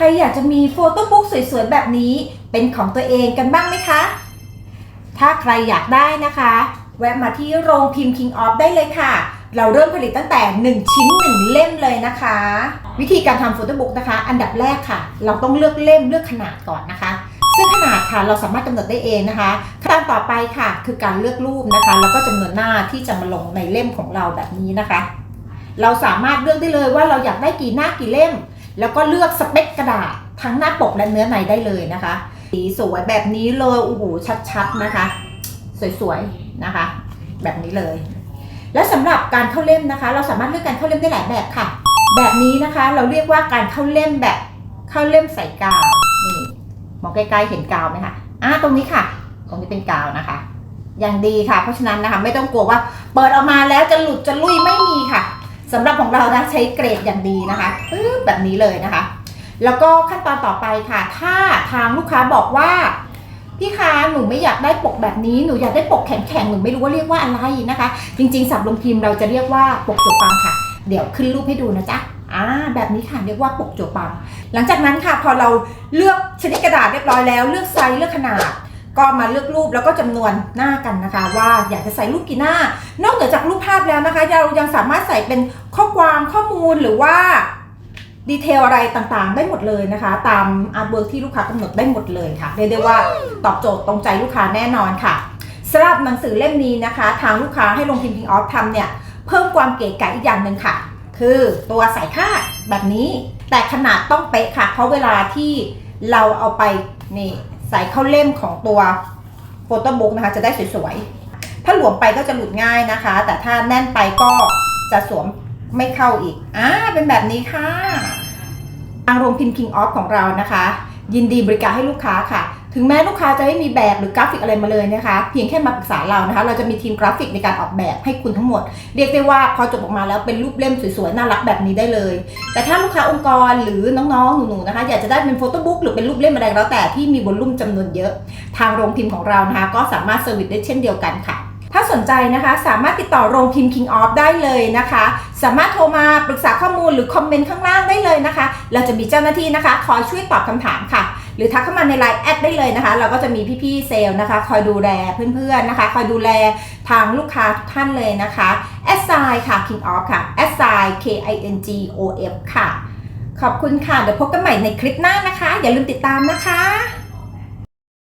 ใครอยากจะมีโฟโต้บุ๊กสวยๆ แบบนี้เป็นของตัวเองกันบ้างไหมคะ ถ้าใครอยากได้นะคะ แวะมาที่โรงพิมพ์ King of ได้เลยค่ะ เราเริ่มผลิตตั้งแต่ 1 ชิ้น 1 เล่มเลยนะคะ วิธีการทำโฟโต้บุ๊กนะคะ อันดับแรกค่ะ เราต้องเลือกเล่มเลือกขนาดก่อนนะคะซึ่งขนาดค่ะเราสามารถกำหนดได้เองนะคะขั้นตอนต่อไปค่ะคือการเลือกรูปนะคะ แล้วก็จำนวนหน้าที่จะมาลงในเล่มของเราแบบนี้นะคะ เราสามารถเลือกได้เลยว่าเราอยากได้กี่หน้ากี่เล่ม แล้วก็เลือกสเปคกระดาษทั้งหน้าปกและเนื้อในได้เลยนะคะ สีสวยแบบนี้เลยโอ้โหชัดๆนะคะ สวยๆนะคะ แบบนี้เลย และสำหรับการเข้าเล่มนะคะ เราสามารถเลือกการเข้าเล่มได้หลายแบบค่ะ แบบนี้นะคะเราเรียกว่าการเข้าเล่มแบบเข้าเล่มใส่กาวนี่มองใกล้ๆเห็นกาวไหมคะอ่าตรงนี้ค่ะ ตรงนี้เป็นกาวนะคะ อย่างดีค่ะ เพราะฉะนั้นนะคะ ไม่ต้องกลัวว่า เปิดออกมาแล้วจะหลุดจะลุยไม่มีค่ะ สำหรับของเรานะใช้เกรดอย่างดีนะคะปึ๊บแบบนี้เลยนะคะ แล้วก็ขั้นตอนต่อไปค่ะ ถ้าทางลูกค้าบอกว่าพี่คะหนูไม่อยากได้ปกแบบนี้หนูอยากได้ปกแข็งๆหนูไม่รู้ว่าเรียกว่าอะไรนะคะ จริงๆสับลงพิมพ์เราจะเรียกว่าปกจวปังค่ะ เดี๋ยวขึ้นรูปให้ดูนะจ๊ะอ่าแบบนี้ค่ะเรียกว่าปกจวปัง หลังจากนั้นค่ะพอเราเลือกชนิดกระดาษเรียบร้อยแล้ว เลือกไซส์เลือกขนาด ก็มาเลือกรูปแล้วก็จำนวนหน้ากันนะคะ ว่าอยากจะใส่รูปกี่หน้า นอกเหนือจากรูปภาพแล้วนะคะ เรายังสามารถใส่เป็นข้อความข้อมูลหรือว่าดีเทลอะไรต่างๆ ได้หมดเลยนะคะ ตามอาร์ตเวิร์กที่ลูกค้ากำหนดได้หมดเลยค่ะเรียกได้ว่าตอบโจทย์ตรงใจลูกค้าแน่นอนค่ะสำหรับหนังสือเล่มนี้นะคะ ทางลูกค้าให้ลงพิมพ์พิงออฟทำเนี่ยเพิ่มความเก๋ไก๋อีกอย่างหนึ่งค่ะ คือตัวใสายคาแบบนี้ แต่ขนาดต้องเป๊ะค่ะ เพราะเวลาที่เราเอาไปนี่ ใส่เข้าเล่มของตัวโฟโต้บุ๊กนะคะ จะได้สวยๆ ถ้าหลวมไปก็จะหลุดง่ายนะคะ แต่ถ้าแน่นไปก็จะสวมไม่เข้าอีก อ่า เป็นแบบนี้ค่ะ ทางโรงพิมพ์ King of ของเรานะคะ ยินดีบริการให้ลูกค้าค่ะ ถึงแม้ลูกค้าจะไม่มีแบบหรือกราฟิกอะไรมาเลยนะคะ เพียงแค่มาปรึกษาเรานะคะ เราจะมีทีมกราฟิกในการออกแบบให้คุณทั้งหมด เรียกได้ว่าพอจบออกมาแล้วเป็นรูปเล่มสวยๆ น่ารักแบบนี้ได้เลย แต่ถ้าลูกค้าองค์กรหรือน้องๆ หนูๆนะคะ อยากจะได้เป็นโฟโต้บุ๊กหรือเป็นรูปเล่มอะไรแล้วแต่ที่มีวอลลุ่มจำนวนเยอะ ทางโรงพิมพ์ของเรานะคะ ก็สามารถเซอร์วิสได้เช่นเดียวกันค่ะถ้าสนใจนะคะสามารถติดต่อโรงพิมพ์ King of ได้เลยนะคะ สามารถโทรมาปรึกษาข้อมูลหรือคอมเมนต์ข้างล่างได้เลยนะคะ เราจะมีเจ้าหน้าที่นะคะ คอยช่วยตอบคำถามค่ะ หรือทักเข้ามาในไลน์แอดได้เลยนะคะ เราก็จะมีพี่ๆเซลล์นะคะ คอยดูแลเพื่อนๆนะคะ คอยดูแลทางลูกค้าทุกท่านเลยนะคะแอดไซค่ะ King of ค่ะแอดไซ K I N G O F ค่ะ ขอบคุณค่ะ เดี๋ยวพบกันใหม่ในคลิปหน้านะคะ อย่าลืมติดตามนะคะ